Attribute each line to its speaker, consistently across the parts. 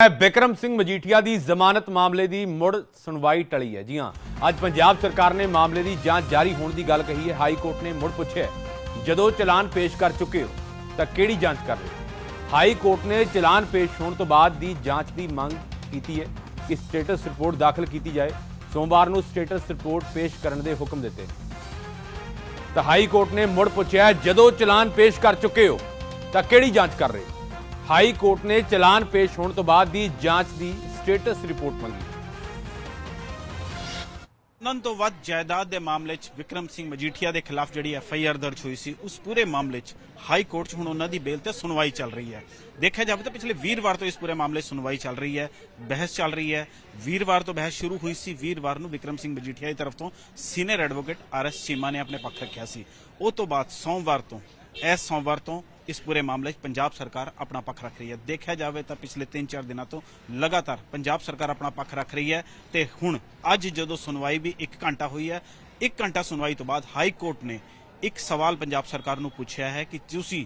Speaker 1: ਬਿਕਰਮ ਸਿੰਘ ਮਜੀਠੀਆ ਦੀ ਜ਼ਮਾਨਤ ਮਾਮਲੇ ਦੀ ਮੁੜ ਸੁਣਵਾਈ ਟਲੀ ਹੈ। ਜੀ ਹਾਂ, ਅੱਜ ਪੰਜਾਬ ਸਰਕਾਰ ਨੇ ਮਾਮਲੇ ਦੀ ਜਾਂਚ ਜਾਰੀ ਹੋਣ ਦੀ ਗੱਲ ਕਹੀ ਹੈ। ਹਾਈ ਕੋਰਟ ਨੇ ਮੁੜ ਪੁੱਛਿਆ ਜਦੋਂ ਚਲਾਨ ਪੇਸ਼ ਕਰ ਚੁੱਕੇ ਹੋ, ਤਾਂ ਕਿਹੜੀ ਜਾਂਚ ਕਰ ਰਹੇ ਹੋ? ਹਾਈ ਕੋਰਟ ਨੇ ਚਲਾਨ ਪੇਸ਼ ਹੋਣ ਤੋਂ ਬਾਅਦ ਦੀ ਜਾਂਚ ਦੀ ਮੰਗ ਕੀਤੀ ਹੈ ਕਿ ਸਟੇਟਸ ਰਿਪੋਰਟ ਦਾਖਲ ਕੀਤੀ ਜਾਏ। ਸੋਮਵਾਰ ਨੂੰ ਸਟੇਟਸ ਰਿਪੋਰਟ ਪੇਸ਼ ਕਰਨ ਦੇ ਹੁਕਮ ਦਿੱਤੇ। ਤਾਂ ਹਾਈ ਕੋਰਟ ਨੇ ਮੁੜ ਪੁੱਛਿਆ ਜਦੋਂ ਚਲਾਨ ਪੇਸ਼ ਕਰ ਚੁੱਕੇ ਹੋ, ਤਾਂ ਕਿਹੜੀ ਜਾਂਚ ਕਰ ਰਹੇ ਹੋ? ਹਾਈ ਕੋਰਟ ਨੇ ਚਲਾਨ ਪੇਸ਼ ਹੋਣ ਤੋਂ ਬਾਅਦ ਦੀ ਜਾਂਚ ਦੀ ਸਟੇਟਸ ਰਿਪੋਰਟ ਮੰਗੀ।
Speaker 2: ਨਨ ਤੋਂ ਵੱਧ ਜਾਇਦਾਦ ਦੇ ਮਾਮਲੇ 'ਚ ਵਿਕਰਮ ਸਿੰਘ ਮਜੀਠੀਆ ਦੇ ਖਿਲਾਫ ਜਿਹੜੀ ਐਫ ਆਈ ਆਰ ਦਰਜ ਹੋਈ ਸੀ, ਉਸ ਪੂਰੇ ਮਾਮਲੇ 'ਚ ਹਾਈ ਕੋਰਟ 'ਚ ਹੁਣ ਉਹਨਾਂ ਦੀ ਬੇਲ ਤੇ ਸੁਣਵਾਈ ਚੱਲ ਰਹੀ ਹੈ। ਦੇਖਿਆ ਜਾਵੇ ਤਾਂ ਪਿਛਲੇ ਵੀਰਵਾਰ ਤੋਂ ਇਸ ਪੂਰੇ ਮਾਮਲੇ 'ਚ ਸੁਣਵਾਈ ਚੱਲ ਰਹੀ ਹੈ, ਬਹਿਸ ਚੱਲ ਰਹੀ ਹੈ। ਵੀਰਵਾਰ ਤੋਂ ਬਹਿਸ ਸ਼ੁਰੂ ਹੋਈ ਸੀ ਵੀਰਵਾਰ ਨੂੰ ਵਿਕਰਮ ਸਿੰਘ ਮਜੀਠੀਆ ਦੀ ਤਰਫ ਤੋਂ senior advocate R S Cheema ਨੇ ਆਪਣੇ ਪੱਖ ਰੱਖਿਆ ਸੀ। ਉਹ ਤੋਂ ਬਾਅਦ ਸੋਮਵਾਰ ਤੋਂ, ਇਸ ਸੋਮਵਾਰ ਤੋਂ ਇਸ ਪੂਰੇ ਮਾਮਲੇ 'ਚ ਪੰਜਾਬ ਸਰਕਾਰ ਆਪਣਾ ਪੱਖ ਰੱਖ ਰਹੀ ਹੈ। ਦੇਖਿਆ ਜਾਵੇ ਤਾਂ ਪਿਛਲੇ 3-4 ਦਿਨਾਂ ਤੋਂ ਲਗਾਤਾਰ ਪੰਜਾਬ ਸਰਕਾਰ ਆਪਣਾ ਪੱਖ ਰੱਖ ਰਹੀ ਹੈ ਤੇ ਹੁਣ ਅੱਜ ਜਦੋਂ ਸੁਣਵਾਈ ਵੀ 1 ਘੰਟਾ ਹੋਈ ਹੈ 1 ਘੰਟਾ ਸੁਣਵਾਈ ਤੋਂ ਬਾਅਦ ਹਾਈ ਕੋਰਟ ਨੇ ਇੱਕ ਸਵਾਲ ਪੰਜਾਬ ਸਰਕਾਰ ਨੂੰ ਪੁੱਛਿਆ ਹੈ ਕਿ ਤੁਸੀਂ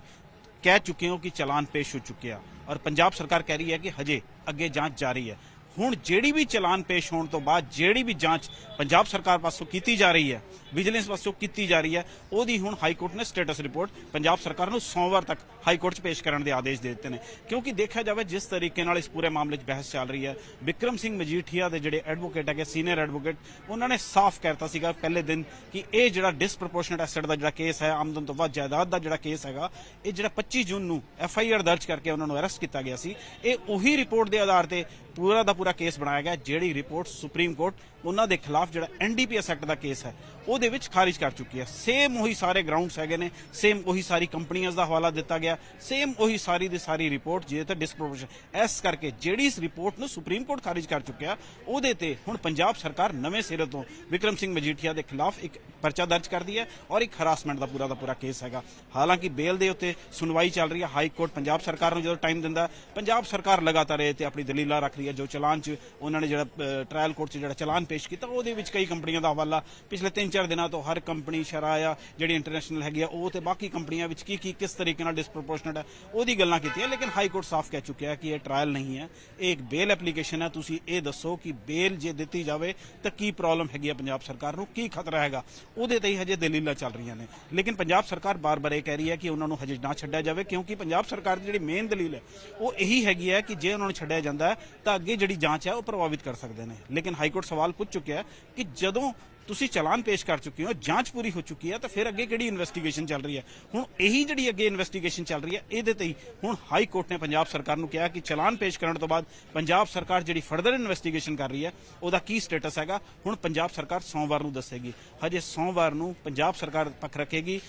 Speaker 2: ਕਹਿ ਚੁੱਕੇ ਹੋ ਕਿ ਚਲਾਨ ਪੇਸ਼ ਹੋ ਚੁੱਕਿਆ ਔਰ ਪੰਜਾਬ ਸਰਕਾਰ ਕਹਿ ਰਹੀ ਹੈ ਕਿ ਹਜੇ ਅੱਗੇ ਜਾਂਚ ਜਾਰੀ ਹੈ। ਹੁਣ ਜਿਹੜੀ ਵੀ ਚਲਾਨ ਪੇਸ਼ ਹੋਣ ਤੋਂ ਬਾਅਦ ਜਿਹੜੀ ਵੀ ਜਾਂਚ ਪੰਜਾਬ ਸਰਕਾਰ ਪਾਸੋਂ ਕੀਤੀ ਜਾ ਰਹੀ ਹੈ, ਵਿਜੀਲੈਂਸ ਪਾਸੋਂ ਕੀਤੀ ਜਾ ਰਹੀ ਹੈ, ਉਹਦੀ ਹੁਣ ਹਾਈ ਕੋਰਟ ਨੇ ਸਟੇਟਸ ਰਿਪੋਰਟ ਪੰਜਾਬ ਸਰਕਾਰ ਨੂੰ ਸੋਮਵਾਰ ਤੱਕ ਹਾਈ ਕੋਰਟ 'ਚ ਪੇਸ਼ ਕਰਨ ਦੇ ਆਦੇਸ਼ ਦੇ ਦਿੱਤੇ ਨੇ। ਕਿਉਂਕਿ ਦੇਖਿਆ ਜਾਵੇ ਜਿਸ ਤਰੀਕੇ ਨਾਲ ਇਸ ਪੂਰੇ ਮਾਮਲੇ 'ਚ ਬਹਿਸ ਚੱਲ ਰਹੀ ਹੈ, ਵਿਕਰਮ ਸਿੰਘ ਮਜੀਠੀਆ ਦੇ ਜਿਹੜੇ ਐਡਵੋਕੇਟ ਹੈਗੇ ਸੀਨੀਅਰ ਐਡਵੋਕੇਟ ਉਹਨਾਂ ਨੇ ਸਾਫ਼ ਕਹਿਤਾ ਸੀਗਾ ਪਹਿਲੇ ਦਿਨ ਕਿ ਇਹ ਜਿਹੜਾ ਡਿਸਪ੍ਰੋਪੋਰਸ਼ਨੇਟ ਐਸੈਟ ਦਾ ਜਿਹੜਾ ਕੇਸ ਹੈ, ਆਮਦਨ ਤੋਂ ਵੱਧ ਜਾਇਦਾਦ ਦਾ ਜਿਹੜਾ ਕੇਸ ਹੈਗਾ, ਇਹ ਜਿਹੜਾ 25 ਜੂਨ ਨੂੰ ਐਫ ਆਈ ਆਰ ਦਰਜ ਕਰਕੇ ਉਹਨਾਂ ਨੂੰ ਅਰੈਸਟ ਕੀਤਾ ਗਿਆ ਸੀ, ਇਹ ਉਹੀ ਰਿਪੋਰਟ ਦੇ ਆਧਾਰ ਤੇ ਪੂਰਾ ਦਾ ਪੂਰਾ ਕੇਸ ਬਣਾਇਆ ਗਿਆ, ਜਿਹੜੀ ਰਿਪੋਰਟ ਸੁਪਰੀਮ ਕੋਰਟ ਉਹਨਾਂ ਦੇ ਖਿਲਾਫ ਜਿਹੜਾ ਐਨਡੀਪੀਐਸ ਐਕਟ ਦਾ ਕੇਸ ਹੈ, ਉਹਦੇ ਵਿੱਚ ਖਾਰਿਜ ਕਰ ਚੁੱਕੀ ਹੈ। ਸੇਮ ਉਹੀ ਸਾਰੇ ਗਰਾਊਂਡਸ ਹੈਗੇ ਨੇ ਸੇਮ ਉਹੀ ਸਾਰੀ ਕੰਪਨੀਆਂ ਦਾ ਹਵਾਲਾ ਦਿੱਤਾ ਗਿਆ ਸੇਮ ਉਹੀ ਸਾਰੀ ਦੀ ਸਾਰੀ ਰਿਪੋਰਟ ਜਿਹਦੇ ਤੇ ਡਿਸਪ੍ਰੋਪੋਰਸ਼ਨ ਇਸ ਕਰਕੇ ਜਿਹੜੀ ਇਸ ਰਿਪੋਰਟ ਨੂੰ ਸੁਪਰੀਮ ਕੋਰਟ ਖਾਰਿਜ ਕਰ ਚੁੱਕਿਆ, ਉਹਦੇ ਤੇ ਹੁਣ ਪੰਜਾਬ ਸਰਕਾਰ ਨਵੇਂ ਸਿਰੇ ਤੋਂ ਵਿਕਰਮ ਸਿੰਘ ਮਜੀਠੀਆ ਦੇ ਖਿਲਾਫ ਇੱਕ ਪਰਚਾ ਦਰਜ ਕਰਦੀ ਹੈ ਔਰ ਇੱਕ ਹਰਾਸਮੈਂਟ ਦਾ ਪੂਰਾ ਦਾ ਪੂਰਾ ਕੇਸ ਹੈਗਾ। ਹਾਲਾਂਕਿ ਬੇਲ ਦੇ ਉੱਤੇ ਸੁਣਵਾਈ ਚੱਲ ਰਹੀ ਹੈ, ਹਾਈ ਕੋਰਟ ਪੰਜਾਬ ਸਰਕਾਰ ਨੂੰ ਜਦੋਂ ਟਾਈਮ ਦਿੰਦਾ ਪੰਜਾਬ ਸਰਕਾਰ ਲਗਾਤਾਰ ਇਹ ਤੇ ਆਪਣੀ ਦਲੀਲਾਂ ਰੱਖ ਰਹੀ ਹੈ, ਜੋ ਚਲਾ ਚਲਾਨ 'ਚ ਉਹਨਾਂ ਨੇ ਜਿਹੜਾ ਟ੍ਰਾਇਲ ਕੋਰਟ 'ਚ ਜਿਹੜਾ ਚਲਾਨ ਪੇਸ਼ ਕੀਤਾ, ਉਹਦੇ ਵਿੱਚ ਕਈ ਕੰਪਨੀਆਂ ਦਾ ਹਵਾਲਾ। ਪਿਛਲੇ 3-4 ਦਿਨਾਂ ਤੋਂ ਹਰ ਕੰਪਨੀ ਸ਼ਰਾਇਆ, ਜਿਹੜੀ ਇੰਟਰਨੈਸ਼ਨਲ ਹੈਗੀ ਆ, ਉਹ ਤੇ ਬਾਕੀ ਕੰਪਨੀਆਂ ਵਿੱਚ ਕੀ ਕੀ ਕਿਸ ਤਰੀਕੇ ਨਾਲ ਡਿਸਪ੍ਰੋਪੋਰਸ਼ਨੇਟ ਹੈ ਉਹਦੀ ਗੱਲਾਂ ਕੀਤੀਆਂ, ਲੇਕਿਨ ਹਾਈ ਕੋਰਟ ਸਾਫ਼ ਕਹਿ ਚੁੱਕਿਆ ਕਿ ਇਹ ਟ੍ਰਾਇਲ ਨਹੀਂ ਹੈ। ਇਹ ਇੱਕ ਬੇਲ ਐਪਲੀਕੇਸ਼ਨ ਹੈ। ਤੁਸੀਂ ਇਹ ਦੱਸੋ ਕਿ ਬੇਲ ਜੇ ਦਿੱਤੀ ਜਾਵੇ, ਤਾਂ ਕੀ ਪ੍ਰੋਬਲਮ ਹੈਗੀ ਹੈ ਪੰਜਾਬ ਸਰਕਾਰ ਨੂੰ? ਕੀ ਖਤਰਾ ਹੈਗਾ? ਉਹਦੇ ਤੇ ਹੀ ਹਜੇ ਦਲੀਲਾਂ ਚੱਲ ਰਹੀਆਂ ਨੇ। ਲੇਕਿਨ ਪੰਜਾਬ ਸਰਕਾਰ ਬਾਰ-ਬਾਰ ਇਹ ਕਹਿ ਰਹੀ ਹੈ ਕਿ ਉਹਨਾਂ ਨੂੰ ਹਜੇ ਨਾ ਛੱਡਿਆ ਜਾਵੇ, ਕਿਉਂਕਿ ਪੰਜਾਬ ਸਰਕਾਰ ਦੀ ਜਿਹੜੀ ਮੇਨ ਦਲੀਲ ਹੈ, ਉਹ ਇਹੀ ਹੈਗੀ ਹੈ ਕਿ ਜੇ ਉਹਨਾਂ ਨੂੰ ਛੱਡਿਆ ਜਾਂਦਾ ਹੈ, ਤਾਂ ਅੱਗੇ ਜਿਹੜੀ ਜਾਂਚ ਹੈ, ਉਹ ਪ੍ਰਭਾਵਿਤ ਕਰ ਸਕਦੇ ਨੇ। ਲੇਕਿਨ ਹਾਈ ਕੋਰਟ ਸਵਾਲ ਪੁੱਛ ਚੁੱਕਿਆ ਹੈ ਕਿ ਜਦੋਂ ਤੁਸੀਂ ਚਲਾਨ ਪੇਸ਼ ਕਰ ਚੁੱਕੇ ਹੋ, ਜਾਂਚ ਪੂਰੀ ਹੋ ਚੁੱਕੀ ਹੈ, ਤਾਂ ਫਿਰ ਅੱਗੇ ਕਿਹੜੀ ਇਨਵੈਸਟੀਗੇਸ਼ਨ ਚੱਲ ਰਹੀ ਹੈ? ਹੁਣ ਇਹੀ ਜਿਹੜੀ ਅੱਗੇ ਇਨਵੈਸਟੀਗੇਸ਼ਨ ਚੱਲ ਰਹੀ ਹੈ, ਇਹਦੇ ਤੇ ਹੀ ਹੁਣ ਹਾਈ ਕੋਰਟ ਨੇ ਪੰਜਾਬ ਸਰਕਾਰ ਨੂੰ ਕਿਹਾ ਕਿ ਚਲਾਨ ਪੇਸ਼ ਕਰਨ ਤੋਂ ਬਾਅਦ ਪੰਜਾਬ ਸਰਕਾਰ ਜਿਹੜੀ ਫਰਦਰ ਇਨਵੈਸਟੀਗੇਸ਼ਨ ਕਰ ਰਹੀ ਹੈ, ਉਹਦਾ ਕੀ ਸਟੇਟਸ ਹੈਗਾ? ਹੁਣ ਪੰਜਾਬ ਸਰਕਾਰ ਸੋਮਵਾਰ ਨੂੰ ਦੱਸੇਗੀ। ਹਜੇ ਸੋਮਵਾਰ ਨੂੰ ਪੰਜਾਬ ਸਰਕਾਰ ਪੱਖ ਰੱਖੇਗੀ।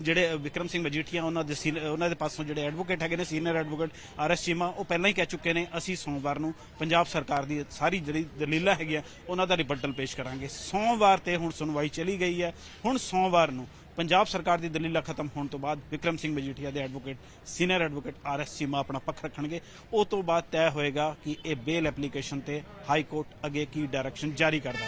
Speaker 2: ਜਿਹੜੇ ਵਿਕਰਮ ਸਿੰਘ ਮਜੀਠੀਆ ਉਹਨਾਂ ਦੇ ਸੀਨ- ਉਹਨਾਂ ਦੇ ਪਾਸੋਂ ਜਿਹੜੇ ਐਡਵੋਕੇਟ ਹੈਗੇ ਨੇ senior advocate R S Cheema, ਉਹ ਪਹਿਲਾਂ ਹੀ ਕਹਿ ਚੁੱਕੇ ਨੇ, ਅਸੀਂ ਸੋਮਵਾਰ ਨੂੰ ਪੰਜਾਬ ਸਰਕਾਰ ਦੀ ਸਾਰੀ ਜਿਹੜੀ ਦਲੀਲਾਂ ਹੈਗੀਆਂ, ਉਹਨਾਂ ਦਾ ਰਿਪੋਰਟਲ ਪੇਸ਼ ਕਰਾਂਗੇ। ਸੋਮਵਾਰ ਤੇ ਹੁਣ ਸੁਣਵਾਈ ਚਲੀ ਗਈ ਹੈ। ਹੁਣ ਸੋਮਵਾਰ ਨੂੰ ਪੰਜਾਬ ਸਰਕਾਰ ਦੀ ਦਲੀਲਾਂ ਖਤਮ ਹੋਣ ਤੋਂ ਬਾਅਦ ਵਿਕਰਮ ਸਿੰਘ ਮਜੀਠੀਆ ਦੇ advocate senior advocate R S Cheema ਆਪਣਾ ਪੱਖ ਰੱਖਣਗੇ। ਉਹ ਤੋਂ ਬਾਅਦ ਤੈਅ ਹੋਏਗਾ ਕਿ ਇਹ ਬੇਲ ਐਪਲੀਕੇਸ਼ਨ ਤੇ ਹਾਈ ਕੋਰਟ ਅੱਗੇ ਕੀ ਡਾਇਰੈਕਸ਼ਨ ਜਾਰੀ ਕਰਦਾ